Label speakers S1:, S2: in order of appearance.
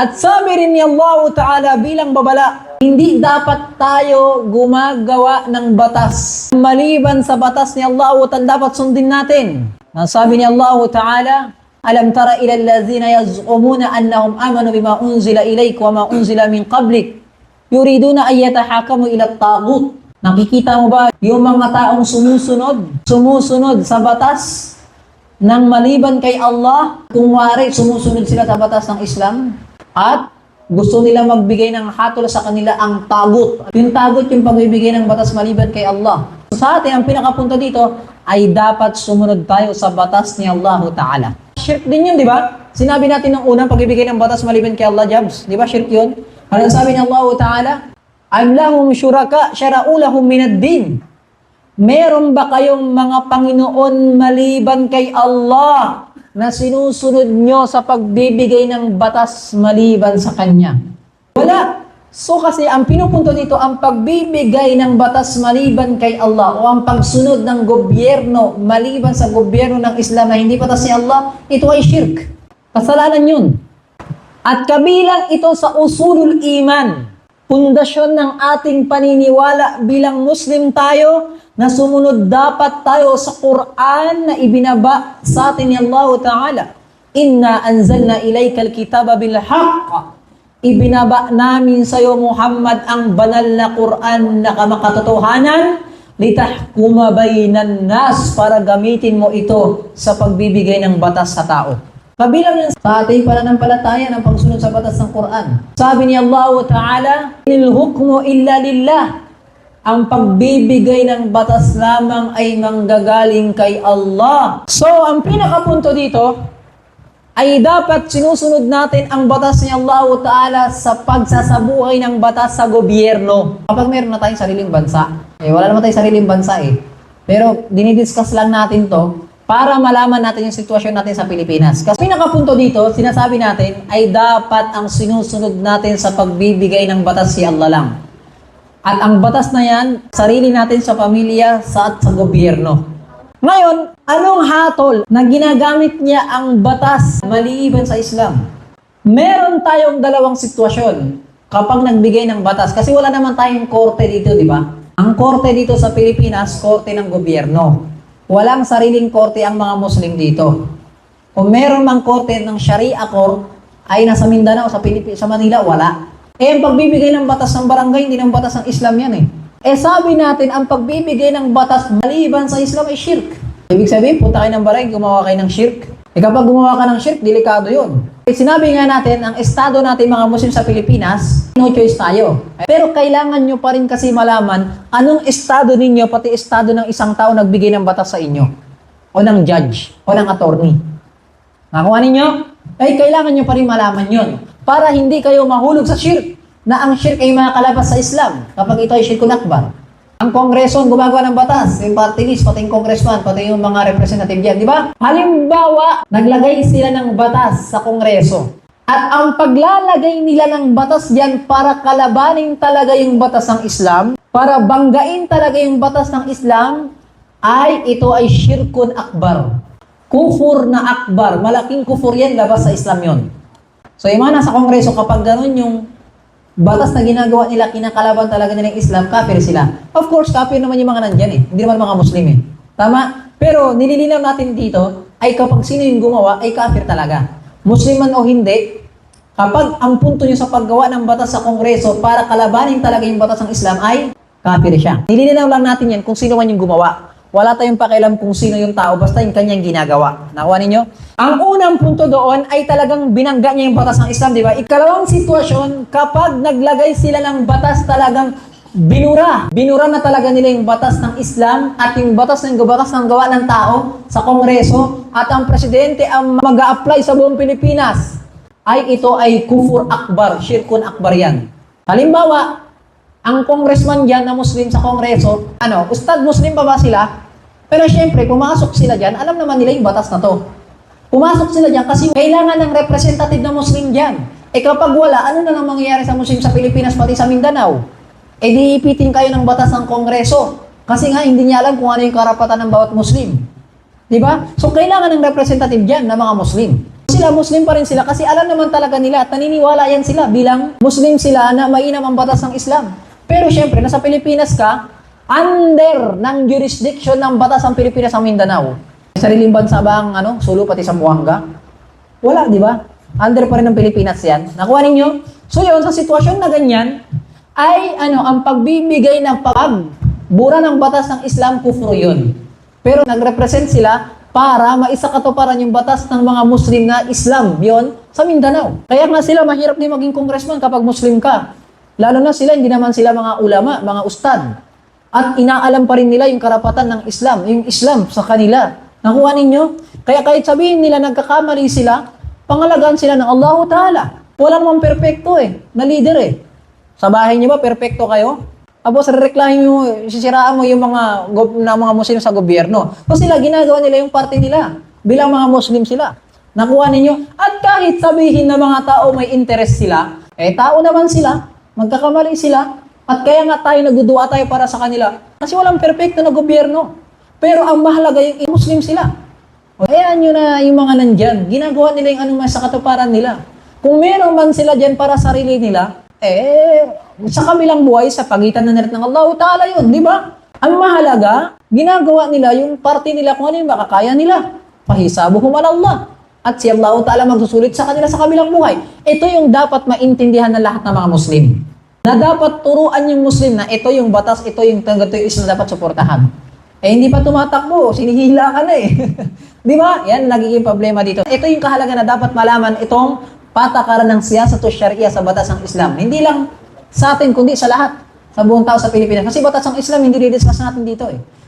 S1: At sabi rin ni Allah Ta'ala bilang babala, hindi dapat tayo gumagawa ng batas. Maliban sa batas ni Allah Ta'ala, dapat sundin natin. Ang sabi ni Allah Ta'ala, Alam tara ila allazina yaz'umuna annahum amanu bima unzila ilayk wa ma unzila min qablik yuriduna ay yatahakamu ila tagut. Nakikita mo ba yung mga taong sumusunod, sumusunod sa batas ng maliban kay Allah, kung wari sumusunod sila sa batas ng Islam at gusto nila magbigay ng hatol sa kanila ang tagut. Yung tagut yung pagbibigay ng batas maliban kay Allah. Sa atin, ang pinakapunto dito ay dapat sumunod tayo sa batas ni Allah Ta'ala. Shirk din yun, di ba? Sinabi natin ng unang pagbibigay ng batas maliban kay Allah, Jabs. Di ba shirk yun? Ano sabi ni Allah Ta'ala? Am lahum syuraka syara'u lahum minad din. Meron ba kayong mga Panginoon maliban kay Allah na sinusunod nyo sa pagbibigay ng batas maliban sa Kanya? Wala. So kasi ang pinupunto dito, ang pagbibigay ng batas maliban kay Allah o ang pagsunod ng gobyerno maliban sa gobyerno ng Islam na hindi batas ni Allah, ito ay shirk. Kasalanan yun. At kabilang ito sa usulul iman, pundasyon ng ating paniniwala bilang Muslim tayo na sumunod dapat tayo sa Quran na ibinaba sa atin ni Allah Ta'ala. Inna anzalna ilaykal kitaba bil haqq. Ibinaba namin sa iyo Muhammad ang banal na Quran na kamakatotohanan litahkuma bainan nas para gamitin mo ito sa pagbibigay ng batas sa tao. Kabilang yan sa ating pananampalataya ng pagsunod sa batas ng Quran. Sabi ni Allah Ta'ala, Il hukmu illa lillah. Ang pagbibigay ng batas lamang ay manggagaling kay Allah. So, ang pinakapunto dito, ay dapat sinusunod natin ang batas ni Allah Ta'ala sa pagsasabuhay ng batas sa gobyerno. Kapag meron na tayong sariling bansa, eh wala naman tayong sariling bansa eh. Pero dinidiscuss lang natin to para malaman natin yung sitwasyon natin sa Pilipinas. Kasi pinakapunto dito, sinasabi natin ay dapat ang sinusunod natin sa pagbibigay ng batas si Allah lang. At ang batas na yan, sarili natin sa pamilya sa at sa gobyerno. Ngayon, anong hatol na ginagamit niya ang batas maliban sa Islam? Meron tayong dalawang sitwasyon kapag nagbigay ng batas. Kasi wala naman tayong korte dito, di ba? Ang korte dito sa Pilipinas, korte ng gobyerno. Walang sariling korte ang mga Muslim dito. Kung meron mang korte ng Sharia court, ay nasa Mindanao, sa, Pilip- sa Manila, wala. Eh, ang pagbibigay ng batas ng barangay, hindi ng batas ng Islam yan eh. Eh, sabi natin, ang pagbibigay ng batas maliban sa Islam ay shirk. Ibig sabihin, punta kayo ng barangay, gumawa kayo ng shirk. Eh, kapag gumawa ka ng shirk, delikado yun. Eh, sinabi nga natin, ang estado natin mga Muslim sa Pilipinas, no choice tayo. Pero kailangan nyo pa rin kasi malaman anong estado ninyo, pati estado ng isang tao nagbigay ng batas sa inyo. O ng judge, o ng attorney. Nakuha ninyo? Ay, kailangan nyo pa rin malaman yon para hindi kayo mahulog sa shirk na ang shirk ay makakalabas sa Islam kapag ito ay shirkun akbar. Ang kongreso ang gumagawa ng batas, yung party list, pati yung congressman, pati yung mga representative dyan, di ba? Halimbawa, naglagay sila ng batas sa kongreso. At ang paglalagay nila ng batas diyan para kalabanin talaga yung batas ng Islam, para banggain talaga yung batas ng Islam, ay ito ay shirkun akbar. Kufur na akbar. Malaking kufur yan, labas sa Islam yon. So yung mga nasa kongreso, kapag ganun yung batas na ginagawa nila, kinakalaban talaga nila yung Islam, kafir sila. Of course, kafir naman yung mga nandyan eh. Hindi naman mga Muslim eh. Tama? Pero nililinaw natin dito, ay kapag sino yung gumawa, ay kafir talaga. Muslim man o hindi, kapag ang punto nyo sa paggawa ng batas sa kongreso para kalabanin talaga yung batas ng Islam ay kafir siya. Nililinaw lang natin yan kung sino man yung gumawa. Wala tayong pakialam kung sino yung tao, basta yung kanyang ginagawa. Nakuha ninyo? Ang unang punto doon ay talagang binangga niya yung batas ng Islam, di ba? Ikalawang sitwasyon, kapag naglagay sila ng batas talagang binura. Binura na talaga nila yung batas ng Islam at yung batas ng batas ng gawa ng tao sa Kongreso at ang presidente ang mag apply sa buong Pilipinas ay ito ay kufur akbar, shirkun akbar yan. Halimbawa, ang congressman dyan na Muslim sa Kongreso, ano, ustad Muslim pa ba sila? Pero syempre, pumasok sila dyan, alam naman nila yung batas na to. Pumasok sila dyan kasi kailangan ng representative na Muslim dyan. E kapag wala, ano na lang mangyayari sa Muslim sa Pilipinas pati sa Mindanao? E di ipitin kayo ng batas ng Kongreso. Kasi nga, hindi niya alam kung ano yung karapatan ng bawat Muslim. Di ba? So, kailangan ng representative dyan na mga Muslim. Sila, Muslim pa rin sila kasi alam naman talaga nila at naniniwala yan sila bilang Muslim sila na mainam ang batas ng Islam. Pero syempre, nasa Pilipinas ka, under ng jurisdiction ng batas ng Pilipinas ang Mindanao. Sariling bansa ba ang ano, Sulu pati sa Buanga? Wala, di ba? Under pa rin ng Pilipinas yan. Nakuha ninyo? So yun, sa sitwasyon na ganyan, ay ano, ang pagbibigay ng pagbura ng batas ng Islam, kufro yun. Pero nagrepresent sila para maisakatuparan yung batas ng mga Muslim na Islam yon sa Mindanao. Kaya nga sila mahirap din maging congressman kapag Muslim ka. Lalo na sila, hindi naman sila mga ulama, mga ustad. At inaalam pa rin nila yung karapatan ng Islam, yung Islam sa kanila. Nakuha ninyo? Kaya kahit sabihin nila nagkakamali sila, pangalagaan sila ng Allah Ta'ala. Wala namang perpekto eh, na leader eh. Sa bahay niyo ba, perpekto kayo? Tapos rereklahin mo, sisiraan mo yung mga, na mga Muslim sa gobyerno. Kasi sila, ginagawa nila yung party nila. Bilang mga Muslim sila. Nakuha ninyo? At kahit sabihin na mga tao may interest sila, eh tao naman sila, magkakamali sila, at kaya nga tayo nagduduwa tayo para sa kanila. Kasi walang perpekto na gobyerno. Pero ang mahalaga yung Muslim sila. Hayaan nyo na yung mga nandyan. Ginagawa nila yung anong sa katuparan nila. Kung meron man sila dyan para sa sarili nila, eh, sa kabilang buhay, sa pagitan na nila ng Allah Ta'ala yun, di ba? Ang mahalaga, ginagawa nila yung party nila kung ano yung makakaya nila. Pahisabuhum ala Allah. At si Allah Ta'ala magsusulit sa kanila sa kabilang buhay. Ito yung dapat maintindihan ng lahat ng mga Muslim. Na dapat turuan yung Muslim na ito yung batas, ito yung ganito yung Islam dapat suportahan. Eh, hindi pa tumatakbo. Sinihila ka na eh. Di ba? Yan, nagiging problema dito. Ito yung kahalaga na dapat malaman itong patakaran ng siyasat o syariya sa batas ng Islam. Hindi lang sa atin, kundi sa lahat. Sa buong tao sa Pilipinas. Kasi batas ng Islam, hindi didiscuss natin dito eh.